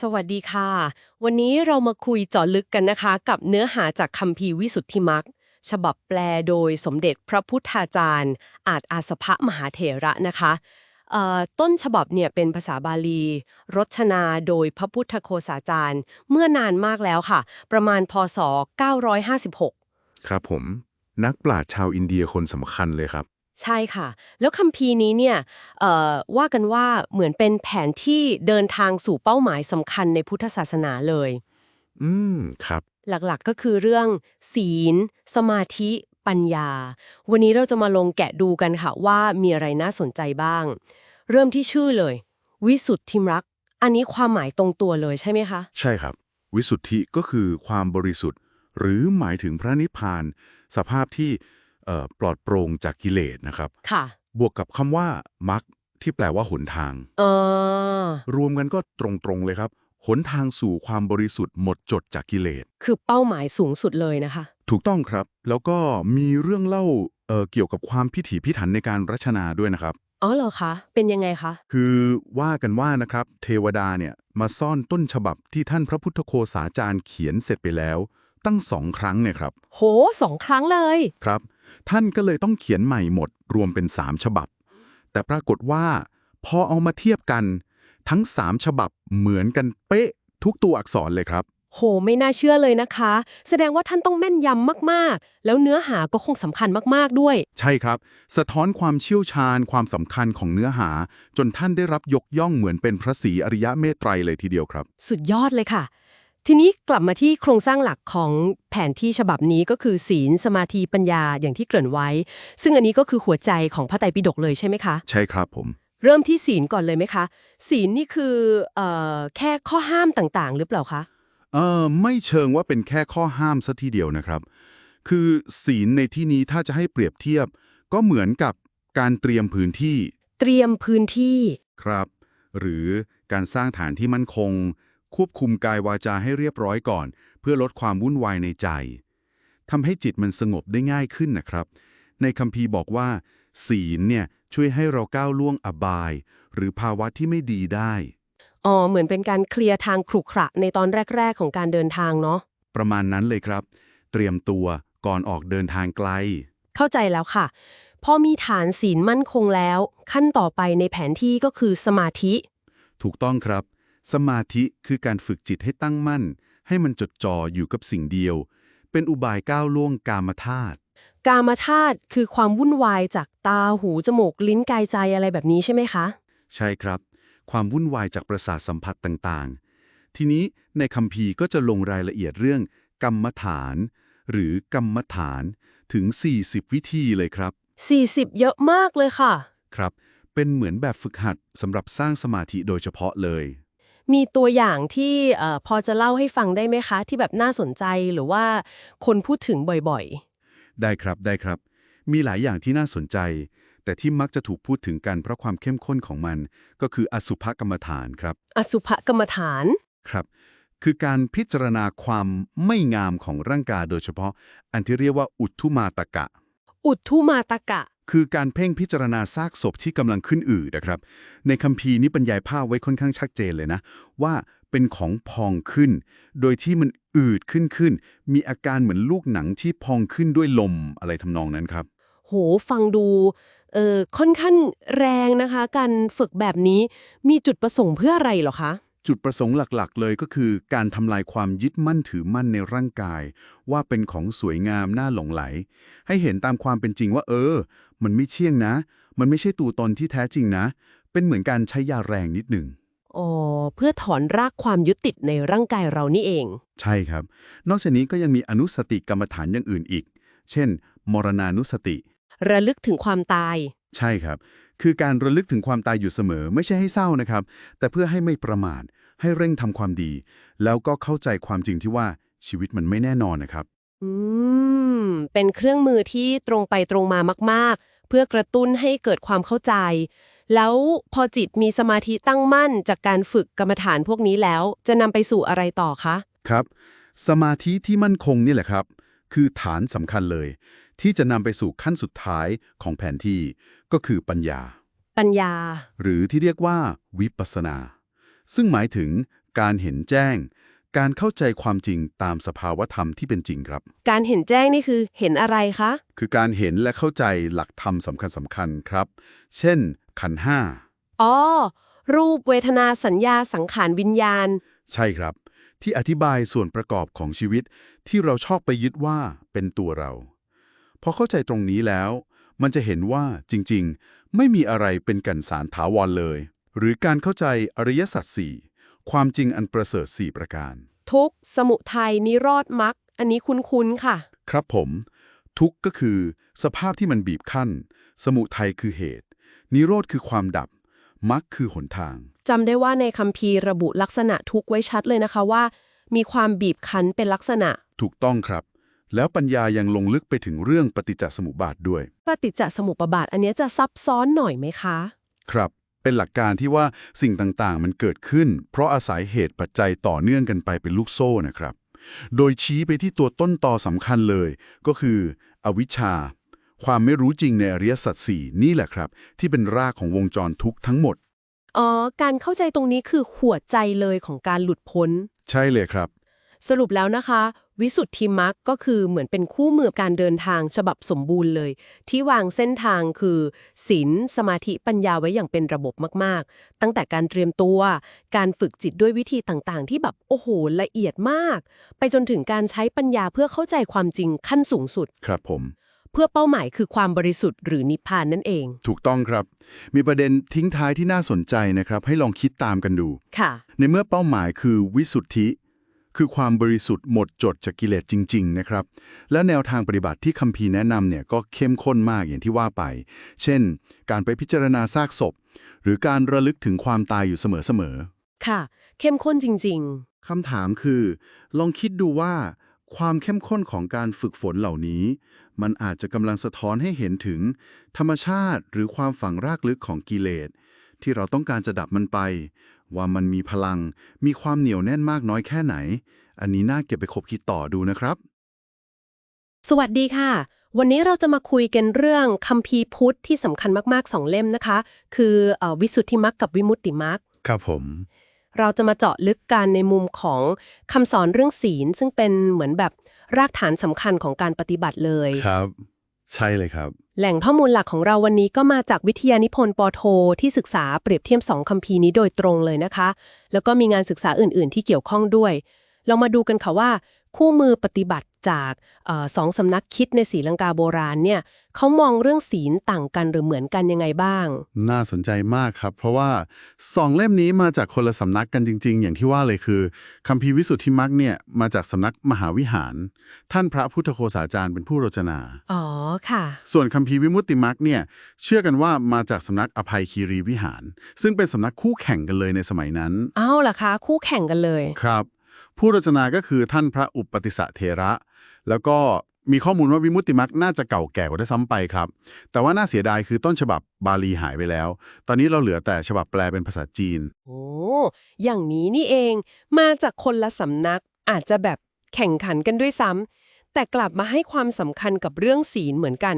สวัสดีค่ะ วันนี้เรามาคุยเจาะลึกกันนะคะ กับเนื้อหาจากคัมภีร์วิสุทธิมักฉบับแปลโดยสมเด็จพระพุทธาจารย์ อาจอาสภะมหาเถระนะคะต้นฉบับเนี่ยเป็นภาษาบาลี รชนาโดยพระพุทธโคสาจารย์ เมื่อนานมากแล้วค่ะ ประมาณพศ 956 ครับผม นักปราชญ์ชาวอินเดียคนสำคัญเลยครับ ใช่ค่ะ แล้วคัมภีร์นี้เนี่ยเอ่อว่ากันว่าเหมือนเป็นแผนที่เดินทางสู่เป้าหมายสำคัญในพุทธศาสนาเลย อืม ครับ หลักๆก็คือเรื่องศีล สมาธิ ปัญญา วันนี้เราจะมาลงแกะดูกันค่ะว่ามีอะไรน่าสนใจบ้าง เริ่มที่ชื่อเลย วิสุทธิมรัก อันนี้ความหมายตรงตัวเลยใช่ไหมคะ ใช่ครับ วิสุทธิก็คือความบริสุทธิ์ หรือหมายถึงพระนิพพาน สภาพที่เอ่อ ปลอดโปร่งจากกิเลสนะครับ ค่ะ บวกกับคำว่ามักที่แปลว่าหนทาง เออ รวมกันก็ตรงๆเลยครับ หนทางสู่ความบริสุทธิ์หมดจดจากกิเลส คือเป้าหมายสูงสุดเลยนะคะ ถูกต้องครับ แล้วก็มีเรื่องเล่าเอ่อเกี่ยวกับความพิถีพิถันในการรัชนาด้วยนะครับ อ๋อเหรอคะ เป็นยังไงคะ คือว่ากันว่านะครับ เทวดาเนี่ยมาซ่อนต้นฉบับที่ท่านพระพุทธโคสาจารย์เขียนเสร็จไปแล้ว ตั้งสองครั้งเนี่ยครับ โหสองครั้งเลย ครับ ท่านก็เลยต้องเขียนใหม่หมดรวมเป็นสามฉบับ แต่ปรากฏว่าพอเอามาเทียบกัน ทั้งสามฉบับเหมือนกันเป๊ะทุกตัวอักษรเลยครับ โห ไม่น่าเชื่อเลยนะคะ แสดงว่าท่านต้องแม่นยำมากๆ แล้วเนื้อหาก็คงสำคัญมากๆด้วย ใช่ครับ สะท้อนความเชี่ยวชาญความสำคัญของเนื้อหา จนท่านได้รับยกย่องเหมือนเป็นพระศรีอริยะเมตไตรเลยทีเดียวครับ สุดยอดเลยค่ะ ทีนี้กลับมาที่โครงสร้างหลักของแผนที่ฉบับนี้ก็คือศีลสมาธิปัญญาอย่างที่เกริ่นไว้ ซึ่งอันนี้ก็คือหัวใจของพระไตรปิฎกเลยใช่ไหมคะ ใช่ครับผม เริ่มที่ศีลก่อนเลยไหมคะ ศีลนี่คือเอ่อแค่ข้อห้ามต่างๆ หรือเปล่าคะเออไม่เชิงว่าเป็นแค่ข้อห้ามซะทีเดียวนะครับ คือศีลในที่นี้ถ้าจะให้เปรียบเทียบ ก็เหมือนกับการเตรียมพื้นที่ เตรียมพื้นที่ครับ หรือการสร้างฐานที่มั่นคง ควบคุมกายวาจาให้เรียบร้อยก่อน เพื่อลดความวุ่นวายในใจทำให้จิตมันสงบได้ง่ายขึ้นนะครับ ในคัมภีร์บอกว่า ศีลเนี่ยช่วยให้เราก้าวล่วงอบาย หรือภาวะที่ไม่ดีได้อ๋อเหมือนเป็นการเคลียร์ทางขรุขระในตอนแรก ๆ ของการเดินทางเนาะประมาณนั้นเลยครับ เตรียมตัวก่อนออกเดินทางไกล เข้าใจแล้วค่ะ พอมีฐานศีลมั่นคงแล้ว ขั้นต่อไปในแผนที่ก็คือสมาธิ ถูกต้องครับ สมาธิคือการฝึกจิตให้ตั้งมั่น ให้มันจดจ่ออยู่กับสิ่งเดียว เป็นอุบายก้าวล่วงกามธาตุกามธาตุคือความวุ่นวายจากตาหูจมูกลิ้นกายใจอะไรแบบนี้ใช่ไหมคะ ใช่ครับ ความวุ่นวายจากประสาทสัมผัสต่างๆ ทีนี้ในคัมภีร์ก็จะลงรายละเอียดเรื่อง กรรมฐาน หรือกรรมฐานถึง 40 วิธีเลยครับ 40 เยอะมากเลยค่ะ ครับ เป็นเหมือนแบบฝึกหัดสำหรับสร้างสมาธิโดยเฉพาะเลย มีตัวอย่างที่เอ่อพอจะเล่าให้ฟังได้ไหมคะ ที่แบบน่าสนใจหรือว่าคนพูดถึงบ่อยได้ครับได้ครับ มีหลายอย่างที่น่าสนใจ แต่ที่มักจะถูกพูดถึงกันเพราะความเข้มข้นของมัน ก็คืออสุภกรรมฐานครับๆอสุภกรรมฐานครับคือการพิจารณาความไม่งามของร่างกายโดยเฉพาะ อันที่เรียกว่าอุทธุมาตกะ อุทธุมาตกะ คือการเพ่งพิจารณาซากศพที่กำลังขึ้นอืดนะครับ ในคัมภีร์นี้บรรยายภาพไว้ค่อนข้างชัดเจนเลยนะ ว่าเป็นของพองขึ้น โดยที่มันอืดขึ้นขึ้น มีอาการเหมือนลูกหนังที่พองขึ้นด้วยลมอะไรทำนองนั้นครับ โหฟังดูเออค่อนข้างแรงนะคะ การฝึกแบบนี้มีจุดประสงค์เพื่ออะไรหรอคะ จุดประสงค์หลักๆ เลยก็คือการทำลายความยึดมั่นถือมั่นในร่างกาย ว่าเป็นของสวยงามน่าหลงไหล ให้เห็นตามความเป็นจริงว่า เออ มันไม่เชี่ยงนะ มันไม่ใช่ตัวตนที่แท้จริงนะ เป็นเหมือนการใช้ยาแรงนิดหนึ่งอ๋อเพื่อถอนรากความยึดติดในร่างกายเรานี่เอง ใช่ครับ นอกจากนี้ก็ยังมีอนุสติกรรมฐานอย่างอื่นอีก เช่น มรณานุสติ ระลึกถึงความตาย ใช่ครับ คือการระลึกถึงความตายอยู่เสมอ ไม่ใช่ให้เศร้านะครับ แต่เพื่อให้ไม่ประมาทให้เร่งทำความดี แล้วก็เข้าใจความจริงที่ว่าชีวิตมันไม่แน่นอนนะครับ อืม เป็นเครื่องมือที่ตรงไปตรงมามาก ๆ เพื่อกระตุ้นให้เกิดความเข้าใจ แล้วพอจิตมีสมาธิตั้งมั่นจากการฝึกกรรมฐานพวกนี้แล้ว จะนำไปสู่อะไรต่อคะ ครับ สมาธิที่มั่นคงนี่แหละครับ คือฐานสำคัญเลย ที่จะนำไปสู่ขั้นสุดท้ายของแผนที่ ก็คือปัญญา ปัญญา หรือที่เรียกว่า วิปัสสนา ซึ่งหมายถึงการเห็นแจ้ง การเข้าใจความจริงตามสภาวธรรมที่เป็นจริงครับ การเห็นแจ้งนี่คือเห็นอะไรคะ คือการเห็นและเข้าใจหลักธรรมสำคัญสำคัญๆครับ เช่น ขันธ์ห้าอ๋อ รูปเวทนาสัญญาสังขารวิญญาณ ใช่ครับ ที่อธิบายส่วนประกอบของชีวิตที่เราชอบไปยึดว่าเป็นตัวเรา พอเข้าใจตรงนี้แล้ว มันจะเห็นว่าจริงๆ ไม่มีอะไรเป็นกันสารถาวรเลย หรือการเข้าใจอริยสัจสี่ความจริงอันประเสริฐสี่ประการ ทุกข์สมุทัยนิโรธมรรคอันนี้คุ้นๆค่ะ ครับผม ทุกข์ก็คือ สภาพที่มันบีบคั้น สมุทัยคือเหตุ นิโรธคือความดับมรรคคือหนทางจำได้ว่าในคัมภีร์ระบุลักษณะทุกข์ไว้ชัดเลยนะคะว่า มีความบีบคั้นเป็นลักษณะ ถูกต้องครับ แล้วปัญญายังลงลึกไปถึงเรื่องปฏิจจสมุปบาทด้วย ปฏิจจสมุปบาทอันเนี้ยจะซับซ้อนหน่อยไหมคะ ครับ เป็นหลักการที่ว่าสิ่งต่างๆ มันเกิดขึ้น เพราะอาศัยเหตุปัจจัยต่อเนื่องกันไปเป็นลูกโซ่นะครับ โดยชี้ไปที่ตัวต้นตอสำคัญเลย ก็คือ อวิชชา ความไม่รู้จริงในอริยสัจสี่นี่แหละครับ ที่เป็นรากของวงจรทุกข์ทั้งหมดอ๋อการเข้าใจตรงนี้คือหัวใจเลยของการหลุดพ้น ใช่เลยครับ สรุปแล้วนะคะ วิสุทธิมรรคก็คือเหมือนเป็นคู่มือการเดินทางฉบับสมบูรณ์เลย ที่วางเส้นทางคือศีลสมาธิปัญญาไว้อย่างเป็นระบบมากๆ ตั้งแต่การเตรียมตัว การฝึกจิตด้วยวิธีต่างๆ ที่แบบโอ้โหละเอียดมาก ไปจนถึงการใช้ปัญญาเพื่อเข้าใจความจริงขั้นสูงสุด ครับผม เพื่อเป้าหมายคือความบริสุทธิ์หรือนิพพานนั่นเอง ถูกต้องครับ มีประเด็นทิ้งท้ายที่น่าสนใจนะครับ ให้ลองคิดตามกันดู ค่ะ ในเมื่อเป้าหมายคือวิสุทธิ คือความบริสุทธิ์หมดจดจากกิเลสจริง ๆ นะครับ และแนวทางปฏิบัติที่คัมภีร์แนะนำเนี่ยก็เข้มข้นมากอย่างที่ว่าไป เช่น การไปพิจารณาซากศพ หรือการระลึกถึงความตายอยู่เสมอค่ะ เข้มข้นจริง ๆ คำถามคือ ลองคิดดูว่า ความเข้มข้นของการฝึกฝนเหล่านี้ มันอาจจะกำลังสะท้อนให้เห็นถึง ธรรมชาติหรือความฝังรากลึกของกิเลสที่เราต้องการจะดับมันไป ว่ามันมีพลัง มีความเหนียวแน่นมากน้อยแค่ไหน อันนี้น่าเก็บไปคบคิดต่อดูนะครับๆสวัสดีค่ะ วันนี้เราจะมาคุยกันเรื่องคัมภีร์พุทธที่สำคัญมากๆสองเล่มนะคะ คือเอ่อวิสุทธิมรรคกับวิมุตติมรรคครับผม เราจะมาเจาะลึกกันในมุมของคำสอนเรื่องศีล ซึ่งเป็นเหมือนแบบรากฐานสำคัญของการปฏิบัติเลยครับ ใช่เลยครับ แหล่งข้อมูลหลักของเราวันนี้ก็มาจากวิทยานิพนธ์ปอโท ที่ศึกษาเปรียบเทียบสองคัมภีร์นี้โดยตรงเลยนะคะ แล้วก็มีงานศึกษาอื่น ๆ ที่เกี่ยวข้องด้วย เรามาดูกันค่ะว่า คู่มือปฏิบัติ จากเออสองสำนักคิดในศรีลังกาโบราณเนี่ยเขามองเรื่องศีลต่างกันหรือเหมือนกันยังไงบ้าง น่าสนใจมากครับ เพราะว่าสองเล่มนี้มาจากคนละสำนักกันจริง ๆ อย่างที่ว่าเลยคือคัมภีร์วิสุทธิมรรคเนี่ยมาจากสำนักมหาวิหาร ท่านพระพุทธโฆษาจารย์เป็นผู้รจนา อ๋อค่ะ ส่วนคัมภีร์วิมุตติมรรคเนี่ยเชื่อกันว่ามาจากสำนักอภัยคีรีวิหาร ซึ่งเป็นสำนักคู่แข่งกันเลยในสมัยนั้นเอ้าล่ะคะคู่แข่งกันเลยครับ ผู้รจนาก็คือท่านพระอุปติสสะเทระ แล้วก็มีข้อมูลว่าวิมุตติมรรคน่าจะเก่าแก่กว่าได้ซ้ำไปครับ แต่ว่าน่าเสียดายคือต้นฉบับบาลีหายไปแล้ว ตอนนี้เราเหลือแต่ฉบับแปลเป็นภาษาจีน โอ้ อย่างนี้นี่เอง มาจากคนละสำนัก อาจจะแบบแข่งขันกันด้วยซ้ำ แต่กลับมาให้ความสำคัญกับเรื่องศีลเหมือนกัน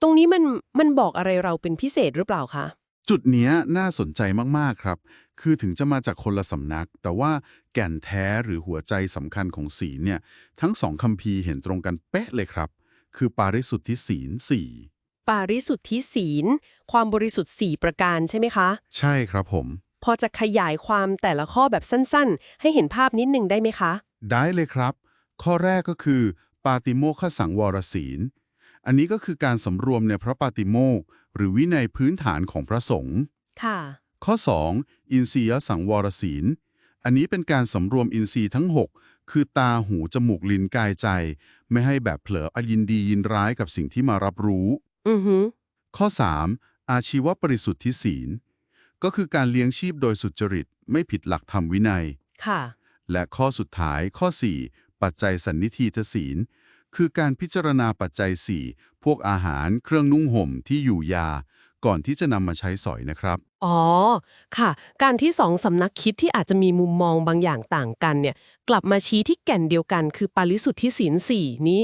ตรงนี้มันมันบอกอะไรเราเป็นพิเศษหรือเปล่าคะ จุดเนี้ยน่าสนใจมาก ๆ ครับ คือถึงจะมาจากคนละสำนัก แต่ว่าแก่นแท้หรือหัวใจสำคัญของศีลเนี่ย ทั้งสองคัมภีร์เห็นตรงกันเป๊ะเลยครับ คือปาริสุทธิศีลสี่ปาริสุทธิศีล ความบริสุทธิ์ 4 ประการใช่ไหมคะ ใช่ครับผม พอจะขยายความแต่ละข้อแบบสั้นๆ ให้เห็นภาพนิดนึงได้ไหมคะ ได้เลยครับ ข้อแรกก็คือ ปาติโมกขสังวรศีล อันนี้ก็คือการสำรวมในพระปาติโมกข์หรือวินัยพื้นฐานของพระสงฆ์ค่ะ ข้อ 2. อินทรียสังวรศีล อันนี้เป็นการสำรวมอินทรีย์ทั้ง 6 คือตาหูจมูกลิ้นกายใจ ไม่ให้แบบเผลออยินดียินร้ายกับสิ่งที่มารับรู้ อือฮึข้อ 3. อาชีวปริสุทธิศีล ก็คือการเลี้ยงชีพโดยสุจริต ไม่ผิดหลักธรรมวินัย ค่ะ และข้อสุดท้ายข้อ 4 ปัจจัยสันนิธีทศีล คือการพิจารณาปัจจัย 4 พวกอาหารเครื่องนุ่งห่มที่อยู่ยา ก่อนที่จะนำมาใช้สอยนะครับ อ๋อ ค่ะ การที่สองสำนักคิดที่อาจจะมีมุมมองบางอย่างต่างกันเนี่ย กลับมาชี้ที่แก่นเดียวกัน คือปาริสุทธิศีลสี่นี้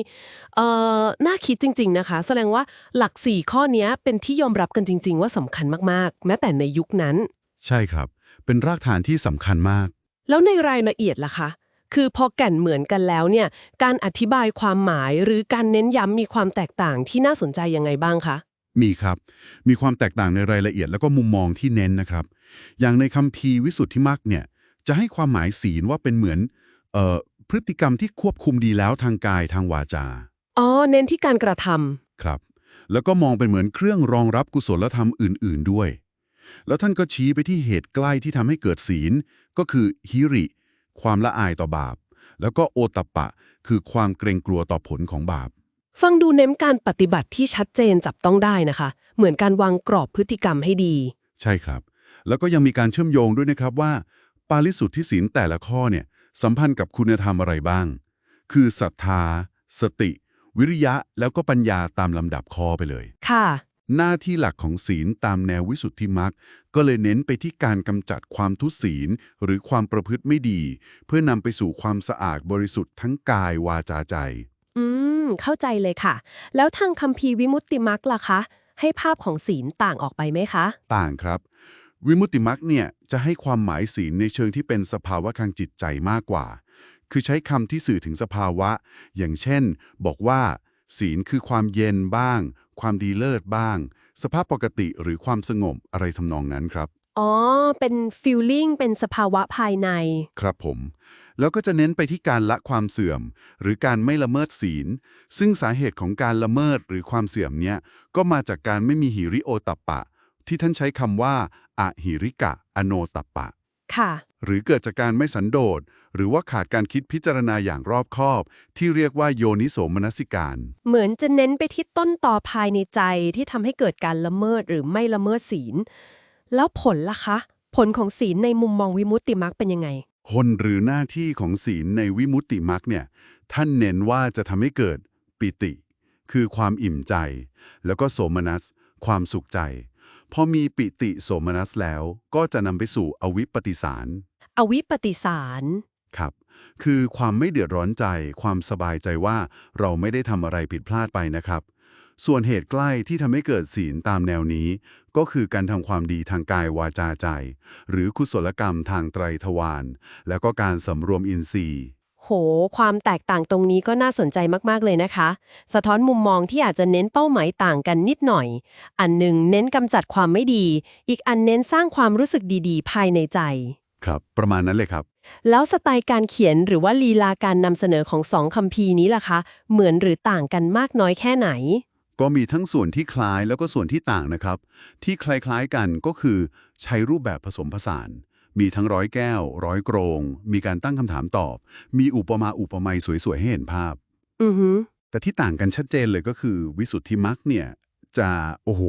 เอ่อ น่าคิดจริง ๆ นะคะ แสดงว่าหลักสี่ข้อเนี้ยเป็นที่ยอมรับกันจริง ๆ ว่าสำคัญมากๆ แม้แต่ในยุคนั้น ใช่ครับ เป็นรากฐานที่สำคัญมาก แล้วในรายละเอียดล่ะคะ คือพอแก่นเหมือนกันแล้วเนี่ย การอธิบายความหมายหรือการเน้นย้ำมีความแตกต่างที่น่าสนใจยังไงบ้างคะ มีครับ มีความแตกต่างในรายละเอียดแล้วก็มุมมองที่เน้นนะครับ อย่างในคัมภีร์วิสุทธิมรรคเนี่ยจะให้ความหมายศีลว่าเป็นเหมือนเอ่อพฤติกรรมที่ควบคุมดีแล้วทางกายทางวาจา อ๋อ เน้นที่การกระทำครับ แล้วก็มองเป็นเหมือนเครื่องรองรับกุศลธรรมอื่น ๆด้วย แล้วท่านก็ชี้ไปที่เหตุใกล้ที่ทำให้เกิดศีล ก็คือฮิริ ความละอายต่อบาป แล้วก็โอตัปปะ คือความเกรงกลัวต่อผลของบาป ฟังดูเน้นการปฏิบัติที่ชัดเจนจับต้องได้นะคะ เหมือนการวางกรอบพฤติกรรมให้ดี ใช่ครับ แล้วก็ยังมีการเชื่อมโยงด้วยนะครับว่า ปาริสุทธิศีลแต่ละข้อเนี่ยสัมพันธ์กับคุณธรรมอะไรบ้าง คือศรัทธา สติ วิริยะ แล้วก็ปัญญาตามลำดับข้อไปเลย ค่ะ หน้าที่หลักของศีลตามแนววิสุทธิมรรคก็เลยเน้นไปที่การกำจัดความทุศีล หรือความประพฤติไม่ดี เพื่อนำไปสู่ความสะอาดบริสุทธิ์ทั้งกายวาจาใจ อืม เข้าใจเลยค่ะ แล้วทางคัมภีร์วิมุตติมักล่ะคะ ให้ภาพของศีลต่างออกไปไหมคะ ต่างครับ วิมุตติมรรคเนี่ยจะให้ความหมายศีลในเชิงที่เป็นสภาวะทางจิตใจมากกว่า คือใช้คำที่สื่อถึงสภาวะ อย่างเช่น บอกว่า ศีลคือความเย็นบ้าง ความดีเลิศบ้าง สภาพปกติหรือความสงบอะไรทำนองนั้นครับ อ๋อ เป็นฟีลลิ่งเป็นสภาวะภายใน ครับผม แล้วก็จะเน้นไปที่การละความเสื่อม หรือการไม่ละเมิดศีล ซึ่งสาเหตุของการละเมิดหรือความเสื่อมเนี้ยก็มาจากการไม่มีหิริโอตัปปะ ที่ท่านใช้คำว่าอะหิริกะ อโนตัปปะ ค่ะ หรือเกิดจากการไม่สันโดษ หรือว่าขาดการคิดพิจารณาอย่างรอบคอบ ที่เรียกว่าโยนิโสมนสิการ เหมือนจะเน้นไปที่ต้นต่อภายในใจที่ทำให้เกิดการละเมิดหรือไม่ละเมิดศีล แล้วผลล่ะคะ ผลของศีลในมุมมองวิมุตติมักเป็นยังไงผลหรือหน้าที่ของศีลในวิมุตติมรรคเนี่ย ท่านเน้นว่าจะทำให้เกิดปิติ คือความอิ่มใจ แล้วก็โสมนัส ความสุขใจพอมีปิติโสมนัสแล้วก็จะนำไปสู่อวิปปิสาร อวิปปิสาร ครับ คือความไม่เดือดร้อนใจ ความสบายใจว่าเราไม่ได้ทำอะไรผิดพลาดไปนะครับ ส่วนเหตุใกล้ที่ทำให้เกิดศีลตามแนวนี้ ก็คือการทำความดีทางกายวาจาใจ หรือกุศลกรรมทางไตรทวารแล้วก็การสำรวมอินทรีย์ โห ความแตกต่างตรงนี้ก็น่าสนใจมาก ๆ เลยนะคะ สะท้อนมุมมองที่อาจจะเน้นเป้าหมายต่างกันนิดหน่อย อันหนึ่งเน้นกำจัดความไม่ดี อีกอันเน้นสร้างความรู้สึกดี ๆ ภายในใจ ครับ ประมาณนั้นเลยครับ แล้วสไตล์การเขียนหรือว่าลีลาการนำเสนอของสองคัมภีร์นี้ล่ะคะ เหมือนหรือต่างกันมากน้อยแค่ไหน ก็มีทั้งส่วนที่คล้ายแล้วก็ส่วนที่ต่างนะครับ ที่คล้าย ๆกันก็คือใช้รูปแบบผสมผสาน มีทั้งร้อยแก้ว ร้อยโกรง มีการตั้งคำถามตอบ มีอุปมาอุปไมยสวยๆให้เห็นภาพ อือฮึแต่ที่ต่างกันชัดเจนเลยก็คือวิสุทธิมรรคเนี่ยจะโอ้โห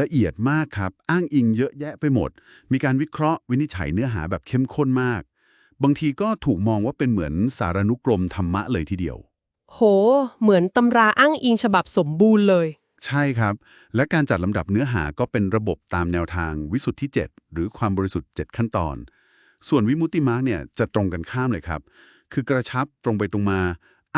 ละเอียดมากครับ อ้างอิงเยอะแยะไปหมด มีการวิเคราะห์วินิจฉัยเนื้อหาแบบเข้มข้นมาก บางทีก็ถูกมองว่าเป็นเหมือนสารานุกรมธรรมะเลยทีเดียว โห เหมือนตำราอ้างอิงฉบับสมบูรณ์เลย ใช่ครับ และการจัดลำดับเนื้อหาก็เป็นระบบตามแนวทางวิสุทธิ 7 หรือความบริสุทธิ์ 7 ขั้นตอน ส่วนวิมุตติมาร์กเนี่ยจะตรงกันข้ามเลยครับ คือกระชับตรงไปตรงมา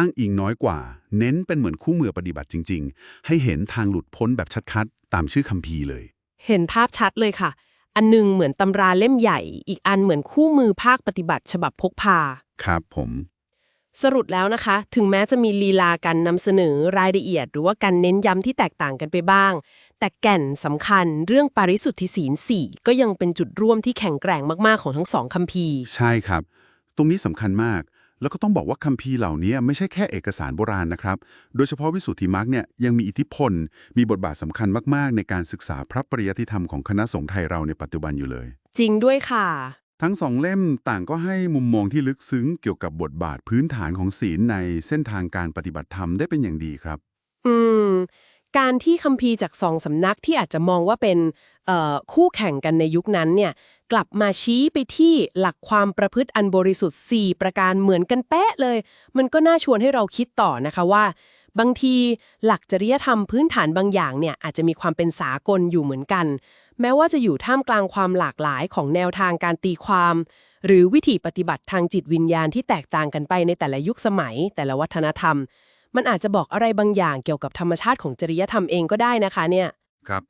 อ้างอิงน้อยกว่า เน้นเป็นเหมือนคู่มือปฏิบัติจริง ๆ ให้เห็นทางหลุดพ้นแบบชัดๆ ตามชื่อคัมภีร์เลย เห็นภาพชัดเลยค่ะ อันหนึงเหมือนตำราเล่มใหญ่ อีกอันเหมือนคู่มือภาคปฏิบัติ ฉบับพกพา ครับผม สรุปแล้วนะคะ ถึงแม้จะมีลีลาการนำเสนอรายละเอียด หรือว่าการเน้นย้ำที่แตกต่างกันไปบ้าง แต่แก่นสำคัญเรื่องปาริสุทธิศีลสี่ก็ยังเป็นจุดร่วมที่แข็งแกร่งมากๆของทั้งสองคัมภีร์ ใช่ครับ ตรงนี้สำคัญมาก แล้วก็ต้องบอกว่าคัมภีร์เหล่านี้ไม่ใช่แค่เอกสารโบราณนะครับ โดยเฉพาะวิสุทธิมรรคเนี่ยยังมีอิทธิพล มีบทบาทสำคัญมาก ๆ ในการศึกษาพระปริยัติธรรมของคณะสงฆ์ไทยเราในปัจจุบันอยู่เลย จริงด้วยค่ะ ทั้งสองเล่มต่างก็ให้มุมมองที่ลึกซึ้งเกี่ยวกับบทบาทพื้นฐานของศีลในเส้นทางการปฏิบัติธรรมได้เป็นอย่างดีครับ อืม การที่คัมภีร์จากสองสำนักที่อาจจะมองว่าเป็นคู่แข่งกันในยุคนั้นเนี่ย กลับมาชี้ไปที่หลักความประพฤติอันบริสุทธิ์ 4 ประการเหมือนกันเป๊ะเลย มันก็น่าชวนให้เราคิดต่อนะคะว่า บางทีหลักจริยธรรมพื้นฐานบางอย่างเนี่ยอาจจะมีความเป็นสากลอยู่เหมือนกัน แม้ว่าจะอยู่ท่ามกลางความหลากหลายของแนวทางการตีความ หรือวิธีปฏิบัติทางจิตวิญญาณที่แตกต่างกันไปในแต่ละยุคสมัย แต่ละวัฒนธรรม มันอาจจะบอกอะไรบางอย่างเกี่ยวกับธรรมชาติของจริยธรรมเองก็ได้นะคะเนี่ยครับ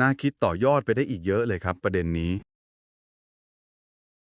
น่าคิดต่อยอดไปได้อีกเยอะเลยครับประเด็นนี้